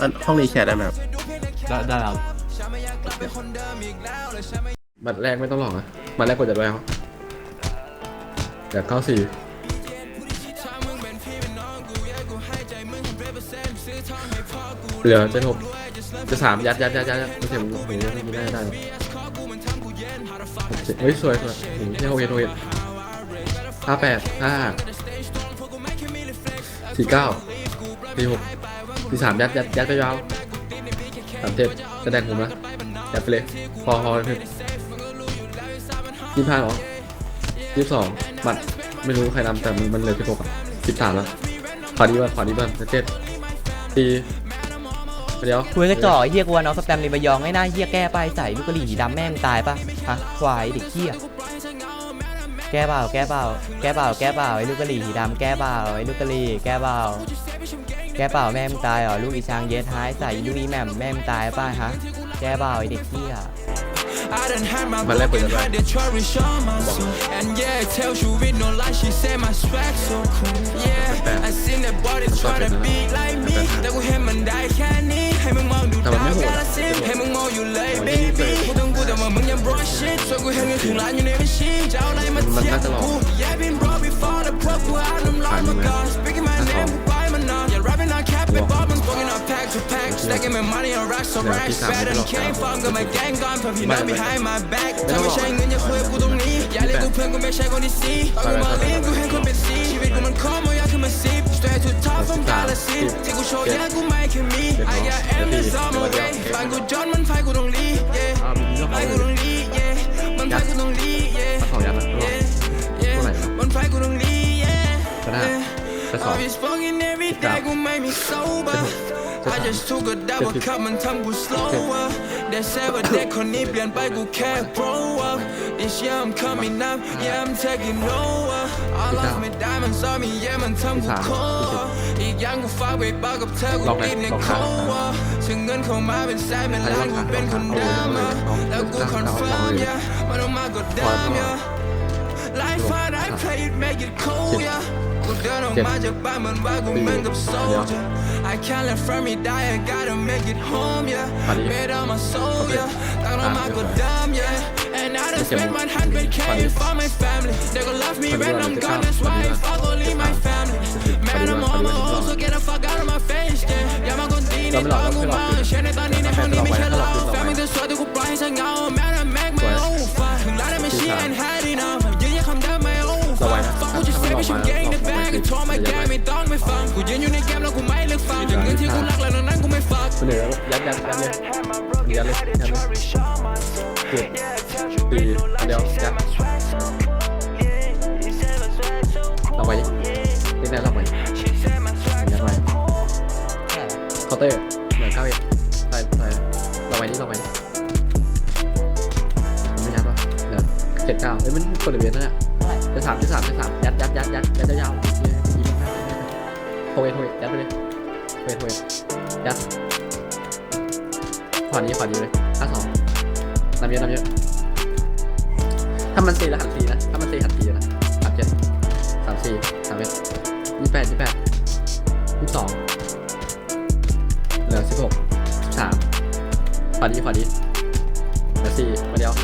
อันห้องรีแชร์ได้ไหมครับได้ได้ครับบัตรแรกไม่ต้องหลอกนะบัตรแรกกดจะด้วยเขาเดี๋ยวเข้าสี่เหลือเจ็ดหกจะสามยัดยัดยัดยัดยัดไม่ใช่ผมผมยังไม่ได้ได้หรอกหกเจ็ดเฮ้ยสวยสวยโอ้โหเที่ยหกเอ็ดหกเอ็ดห้าแปดห้าสี่เก้า สี่หกสี่สามยัดยัดยัดไปยาวสามเจ็ดแสดงผมนะยัดไปเลยพอพอเลยพี่ยี่ห้าหรอยี่สองบัตรไม่รู้ใครนำแต่มันมันเลือสิบหกอะสิบสามแล้วขอดีบ้างขอดีบ้างเจ็ดตีเดี๋ยวคุยกระจอกเฮียกวนเอาสแตมป์ริมายองไอ้หน้าเฮียแก้ไปใส่ลูกกระหรี่ดำแม่งตายปะฮะควายเด็กเฮีย แก้เปล่าแก้เปล่าแก้เปล่าแก้เปล่าไอ้ลูกกะหรี่ดำแก้เปล่าไอ้ลูกกะหรี่แก้เปล่าแก้เปล่าแม่มึงตายเหรอลูกอีช้างเย็ดท้ายใส่ลูกอีแหม่มแม่มึงตายป่ะฮะแก้เปล่าไอ้เด็กเฮียมันแรกเปิดจะด้วย And yeah, tell you with no lie, she said my swag so cool. Yeah, I seen that body try to be like me. แต่กูเห็นมันได้แค่นี้ให้มึงมองดูแต่มันไม่โหดกาอะลสินให้มึงมองอยู่เลย baby กูต้องกู แต่ว่ามึงยัง bro shit ส่วนกูเห็นเงินถึงล้านอยู่ในบัญชีจะเอาอะไรมาเทียบกับกู Yeah, been broke before the pro กูเอาน้ำลายมาก่อน Speaking my name กูไปมานาน Yeah, rapping on cap ไปบอสมัน spoken on pack to pack Stacking my money on racks so racks Better than came from กับ my gang gone เพื่อพี่น้อง behind my back ถ้าไม่ใช่เงินอย่าคุยกับกูตรงนี้อย่าเรียกกูเพื่อนกูไม่ใช่คนที่ซีตอนกูมาลีนกูเห็นคนเป็นซีชีวิตกูมันคอมอยากขึ้นมาซี Straight to top from galaxy ที่กูโชว์แย่กูไม่แค่มี I got M that's all my way บ้านกูจนมันไฟกูต้อง เปลี่ยนไปกูแค่ grow up This year I'm coming up yeah I'm taking over All of my diamonds on me yeah มันทำกู cold อีกอย่างกูฝากไว้บ้ากับเธอกูรีบใน cold ถึงเงินเข้ามาเป็นแสนเป็นล้านกูเป็นคนเดิมอะแล้วกู confirm yeah มันออกมาก็เดิม yeah Life hard I กูเดินออกมาจากบ้านเหมือนว่ากูเหมือนกับ soldier I can't let from me die I gotta make it home yeah made all my soul yeah ตั้งออกมาก็เดิม yeah and I done spent 100k for my family they gon' love me when I'm gone that's why I fuck only my family man I'm on my own so get the fuck out of my face yeah อย่ามาคนตีในตอนกูมาเช่นในตอนนี้ในห้องนี้ ไปชิมเก่งในแบงก์โทรมาแกไม่ต้องไม่ฟังกูยืนอยู่ในเกมแล้วกูไม่เลือกฟังถึงเงินที่กูรักแล้วนั้นกูไม่ฝากเสนอยัดยัดยัดเลยยัดเลยยัดเลยเจ็ดตีเดี๋ยวยัดเราไปนี่แน่เราไปยัดไปเคาน์เตอร์เหมือนเข้าเองใส่ใส่เราไปนี่เราไปไม่ยัดวะเดี๋ยวเจ็ดเก้าเอ้ยมันกดเบียร์นั่นแหละ จะสามจะสามจะสามยัดยัดยัดยัดยัดยาวๆโทเวโทเวยัดไปเลยโทเวโทเวยัดขวานี้ขวานี้เลยห้าสองนำเยอะนำเยอะถ้ามันตีแล้วหันตีนะถ้ามันตีหันตีนะสามเจ็ดสามสี่สามเอ็ดยี่แปดยี่แปดยี่สองเหลือสิบหกสิบสามขวานี้ขวานี้เหลือสี่มาเดียว